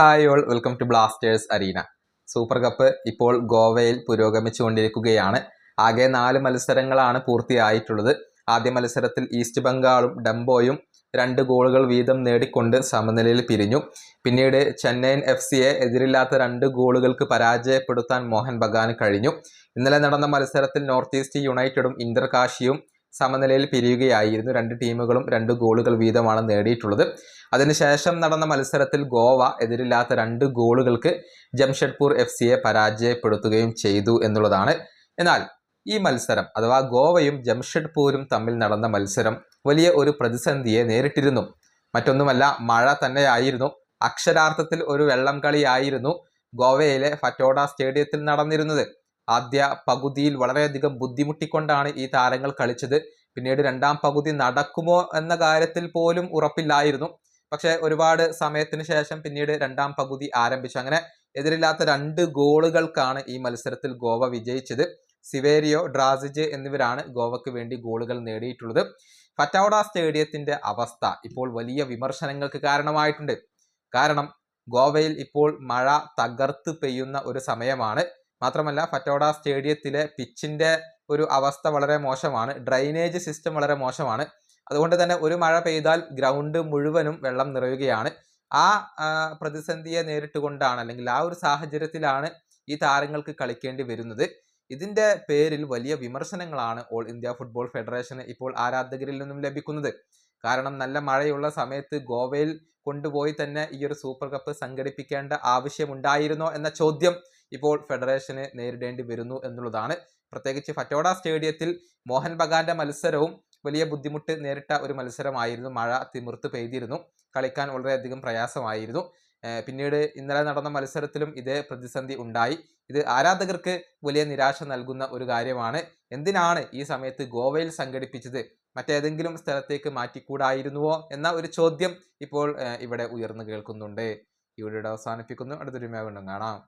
Hi all welcome to blasters arena super cup ഇപ്പോൾ ഗോവയിൽ പുരോഗമിച്ചുകൊണ്ടിരിക്കുകയാണ്. ആകെ നാല് മത്സരങ്ങളാണ് പൂർത്തിയായിട്ടുള്ളത്. ആദ്യ മത്സരത്തിൽ ഈസ്റ്റ് ബംഗാളും ഡംബോയും രണ്ട് ഗോളുകൾ വീതം നേടിക്കൊണ്ട് സമനിലയിൽ പിരിഞ്ഞു. പിന്നീട് ചെന്നൈയിൻ എഫ് സിയെ എതിരില്ലാത്ത രണ്ട് ഗോളുകൾക്ക് പരാജയപ്പെടുത്താൻ മോഹൻ ബഗാന് കഴിഞ്ഞു. ഇന്നലെ നടന്ന മത്സരത്തിൽ നോർത്ത് ഈസ്റ്റ് യുണൈറ്റഡും ഇന്റർ സമനിലയിൽ പിരിയുകയായിരുന്നു. രണ്ട് ടീമുകളും രണ്ട് ഗോളുകൾ വീതമാണ് നേടിയിട്ടുള്ളത്. അതിനുശേഷം നടന്ന മത്സരത്തിൽ ഗോവ എതിരില്ലാത്ത രണ്ട് ഗോളുകൾക്ക് ജംഷഡ്പൂർ എഫ് സിയെ പരാജയപ്പെടുത്തുകയും ചെയ്തു എന്നുള്ളതാണ്. എന്നാൽ ഈ മത്സരം അഥവാ ഗോവയും ജംഷഡ്പൂരും തമ്മിൽ നടന്ന മത്സരം വലിയ ഒരു പ്രതിസന്ധിയെ നേരിട്ടിരുന്നു. മറ്റൊന്നുമല്ല മഴ തന്നെയായിരുന്നു. അക്ഷരാർത്ഥത്തിൽ ഒരു വെള്ളം കളിയായിരുന്നു ഗോവയിലെ ഫറ്റോഡ സ്റ്റേഡിയത്തിൽ നടന്നിരുന്നത്. ആദ്യ പകുതിയിൽ വളരെയധികം ബുദ്ധിമുട്ടിക്കൊണ്ടാണ് ഈ താരങ്ങൾ കളിച്ചത്. പിന്നീട് രണ്ടാം പകുതി നടക്കുമോ എന്ന കാര്യത്തിൽ പോലും ഉറപ്പില്ലായിരുന്നു. പക്ഷെ ഒരുപാട് സമയത്തിന് ശേഷം പിന്നീട് രണ്ടാം പകുതി ആരംഭിച്ചു. അങ്ങനെ എതിരില്ലാത്ത രണ്ട് ഗോളുകൾക്കാണ് ഈ മത്സരത്തിൽ ഗോവ വിജയിച്ചത്. സിവേരിയോ ഡ്രാസിജ് എന്നിവരാണ് ഗോവയ്ക്ക് വേണ്ടി ഗോളുകൾ നേടിയിട്ടുള്ളത്. പറ്റാവട സ്റ്റേഡിയത്തിന്റെ അവസ്ഥ ഇപ്പോൾ വലിയ വിമർശനങ്ങൾക്ക് കാരണമായിട്ടുണ്ട്. കാരണം ഗോവയിൽ ഇപ്പോൾ മഴ തകർത്ത് പെയ്യുന്ന ഒരു സമയമാണ്. മാത്രമല്ല ഫറ്റോഡ സ്റ്റേഡിയത്തിലെ പിച്ചിന്റെ ഒരു അവസ്ഥ വളരെ മോശമാണ്. ഡ്രൈനേജ് സിസ്റ്റം വളരെ മോശമാണ്. അതുകൊണ്ട് തന്നെ ഒരു മഴ പെയ്താൽ ഗ്രൗണ്ട് മുഴുവനും വെള്ളം നിറയുകയാണ്. ആ പ്രതിസന്ധിയെ നേരിട്ടുകൊണ്ടാണ് അല്ലെങ്കിൽ ആ ഒരു സാഹചര്യത്തിലാണ് ഈ താരങ്ങൾക്ക് കളിക്കേണ്ടി വരുന്നത്. ഇതിന്റെ പേരിൽ വലിയ വിമർശനങ്ങളാണ് ഓൾ ഇന്ത്യ ഫുട്ബോൾ ഫെഡറേഷന് ഇപ്പോൾ ആരാധകരിൽ നിന്നും ലഭിക്കുന്നത്. കാരണം നല്ല മഴയുള്ള സമയത്ത് ഗോവയിൽ കൊണ്ടുപോയി തന്നെ ഈ ഒരു സൂപ്പർ കപ്പ് സംഘടിപ്പിക്കേണ്ട ആവശ്യമുണ്ടായിരുന്നോ എന്ന ചോദ്യം ഇപ്പോൾ ഫെഡറേഷന് നേരിടേണ്ടി വരുന്നു എന്നുള്ളതാണ്. പ്രത്യേകിച്ച് ഫറ്റോഡ സ്റ്റേഡിയത്തിൽ മോഹൻ ബഗാന്റെ മത്സരവും വലിയ ബുദ്ധിമുട്ട് നേരിട്ട ഒരു മത്സരമായിരുന്നു. മഴ തിമിർത്ത് പെയ്തിരുന്നു. കളിക്കാൻ വളരെയധികം പ്രയാസമായിരുന്നു. പിന്നീട് ഇന്നലെ നടന്ന മത്സരത്തിലും ഇതേ പ്രതിസന്ധി ഉണ്ടായി. ഇത് ആരാധകർക്ക് വലിയ നിരാശ നൽകുന്ന ഒരു കാര്യമാണ്. എന്തിനാണ് ഈ സമയത്ത് ഗോവയിൽ സംഘടിപ്പിച്ചത്? മറ്റേതെങ്കിലും സ്ഥലത്തേക്ക് മാറ്റിക്കൂടായിരുന്നുവോ എന്ന ഒരു ചോദ്യം ഇപ്പോൾ ഇവിടെ ഉയർന്നു കേൾക്കുന്നുണ്ട്. ഈ വീഡിയോ അവസാനിപ്പിക്കുന്നു. അടുത്തൊരു മേഖല കാണാം.